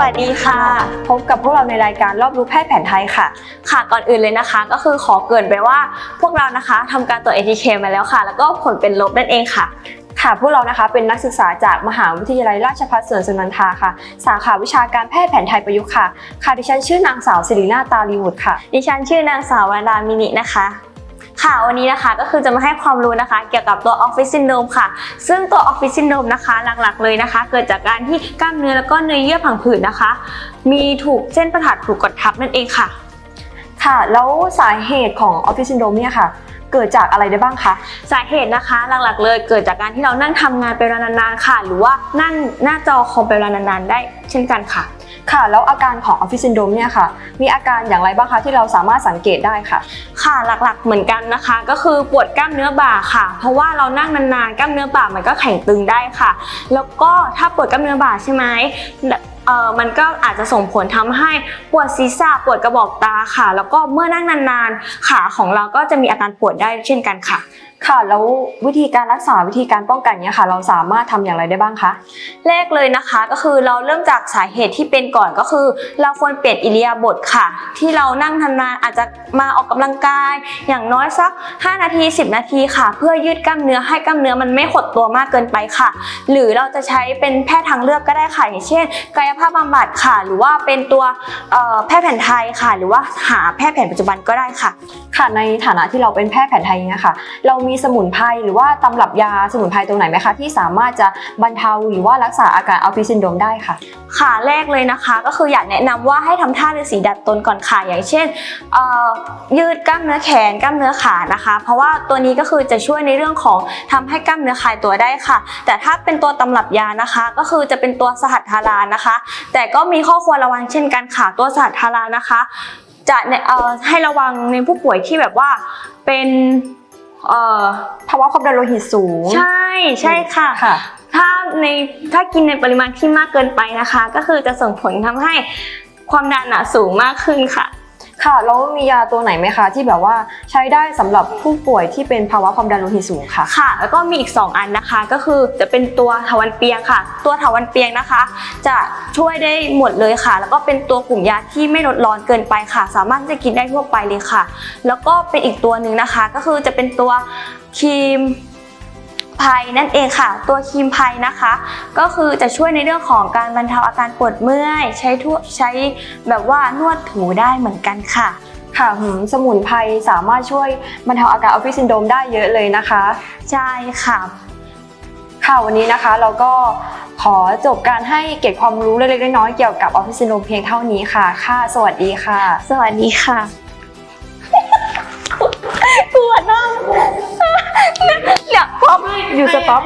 สวัสดีค่ะ พบกับพวกเราในรายการรอบรู้แพทย์แผนไทยค่ะ ค่ะก่อนอื่นเลยนะคะ ก็คือขอเกรินไปว่าพวกเรานะคะทำการตรวจ ATK มาแล้วค่ะ แล้วก็ผลเป็นลบนั่นเองค่ะ ค่ะพวกเรานะคะเป็นนักศึกษาจากมหาวิทยาลัยราชภัฏสวนสุนันทาค่ะ สาขาวิชาการแพทย์แผนไทยประยุกต์ค่ะ ค่ะดิฉันชื่อนางสาวศิรินาตาลีวุฒิค่ะ ดิฉันชื่อนางสาววรามินินะคะ ค่ะวันนี้นะคะก็คือจะมาให้ความรู้นะคะ เกี่ยวกับตัวออฟฟิศซินโดมค่ะ ซึ่งตัวออฟฟิศซินโดมนะคะหลักๆเลยนะคะ เกิดจากการที่กล้ามเนื้อแล้วก็เนื้อเยื่อผังผืดนะคะ มีถูกเส้นประสาทถูกกดทับนั่นเองค่ะ ค่ะ แล้วสาเหตุของออฟฟิศซินโดรมเนี่ยค่ะ เกิดจากอะไรได้บ้างคะสาเหตุนะคะหลักๆเลยเกิดจากการที่เรานั่งทำงานเป็นเวลานานๆค่ะ หรือว่านั่งหน้าจอคอมเป็นเวลานานๆได้ เช่นกันค่ะ ค่ะ แล้วอาการของออฟฟิศซินโดมเนี่ยค่ะ มีอาการอย่างไรบ้างคะที่เราสามารถสังเกตได้ค่ะ ค่ะหลักๆเหมือนกันนะคะ ก็คือปวดกล้ามเนื้อบ่าค่ะ เพราะว่าเรานั่งนานๆกล้ามเนื้อบ่ามันก็แข็งตึงได้ค่ะ แล้วก็ถ้าปวดกล้ามเนื้อบ่าใช่ไหมเออมันก็อาจจะส่งผลทำให้ปวดศีรษะปวดกระบอกตาค่ะ แล้วก็เมื่อนั่งนานๆขาของเราก็จะมีอาการปวดได้เช่นกันค่ะ ค่ะ แล้ววิธีการรักษาวิธีการป้องกันเนี่ยค่ะ เราสามารถทำอย่างไรได้บ้างคะ แรกเลยนะคะก็คือเราเริ่มจากสาเหตุที่เป็นก่อนก็คือ เราควรเปลี่ยนอิริยาบถค่ะ ที่เรานั่งทำนานอาจจะมาออกกำลังกาย อย่างน้อยสัก 5 นาที 10 นาทีค่ะ เพื่อยืดกล้ามเนื้อให้กล้ามเนื้อมันไม่หดตัวมากเกินไปค่ะ หรือเราจะใช้เป็นแพทย์ทางเลือกก็ได้ค่ะอย่างเช่น กายภาพบำบัดค่ะ หรือว่าเป็นตัวเอ่อแพทย์แผนไทยค่ะ หรือว่าหาแพทย์แผนปัจจุบันก็ได้ค่ะ ค่ะในฐานะที่เราเป็นแพทย์แผนไทยเนี่ยค่ะ เรามีสมุนไพรหรือว่าตำรับยาสมุนไพรตรงไหนไหมคะ ที่สามารถจะบรรเทาหรือว่ารักษาอาการอัลฟิศซินโดมได้ค่ะ ค่ะแรกเลยนะคะ ก็คืออยากแนะนำว่าให้ทำท่าฤาษีดัดตนก่อนค่ะอย่างเช่นเอ่ยืดกล้ามเนื้อแขนกล้ามเนื้อขานะคะ เพราะว่าตัวนี้ก็คือจะช่วยในเรื่องของทำให้กล้ามเนื้อคลายตัวได้ค่ะ แต่ถ้าเป็นตัวตำรับยานะคะ ก็คือจะเป็นตัวสหัตถารานะคะ แต่ก็มีข้อควรระวังเช่นกันค่ะตัวสหัตถารานะคะ จะเนอให้ระวังในผู้ป่วยที่แบบว่าเป็น เอ่อภาวะความดันโลหิตสูง ใช่ใช่ค่ะ ค่ะ ถ้าในถ้ากินในปริมาณที่มากเกินไปนะคะ ก็คือจะส่งผลทำให้ความดันอะสูงมากขึ้นค่ะ ค่ะแล้วมียาตัวไหนไหมคะ ที่แบบว่าใช้ได้สำหรับผู้ป่วยที่เป็นภาวะความดันโลหิตสูงค่ะ ค่ะ แล้วก็มีอีก 2 อันนะคะ ก็คือจะเป็นตัวถาวันเปียงค่ะ ตัวถาวันเปียงนะคะ จะช่วยได้หมดเลยค่ะ แล้วก็เป็นตัวกลุ่มยาที่ไม่ลดร้อนเกินไปค่ะ สามารถที่จะกินได้ทั่วไปเลยค่ะ แล้วก็เป็นอีกตัวหนึ่งนะคะ ก็คือจะเป็นตัวครีม ไพรนั่นเองค่ะ ตัวครีมไพรนะคะ ก็คือจะช่วยในเรื่องของการบรรเทาอาการปวดเมื่อย ใช้ทั่วใช้แบบว่านวดถูได้เหมือนกันค่ะค่ะหืมสมุนไพรสามารถช่วยบรรเทาอาการอัลฟิศซินโดรมได้เยอะเลยนะคะ ใช่ค่ะ ค่ะวันนี้นะคะเราก็ขอจบการให้เก็บความรู้เล็กๆน้อยๆเกี่ยวกับออฟฟิศซินโดรมเพียงเท่านี้ค่ะ ค่ะ สวัสดีค่ะ สวัสดีค่ะ ปว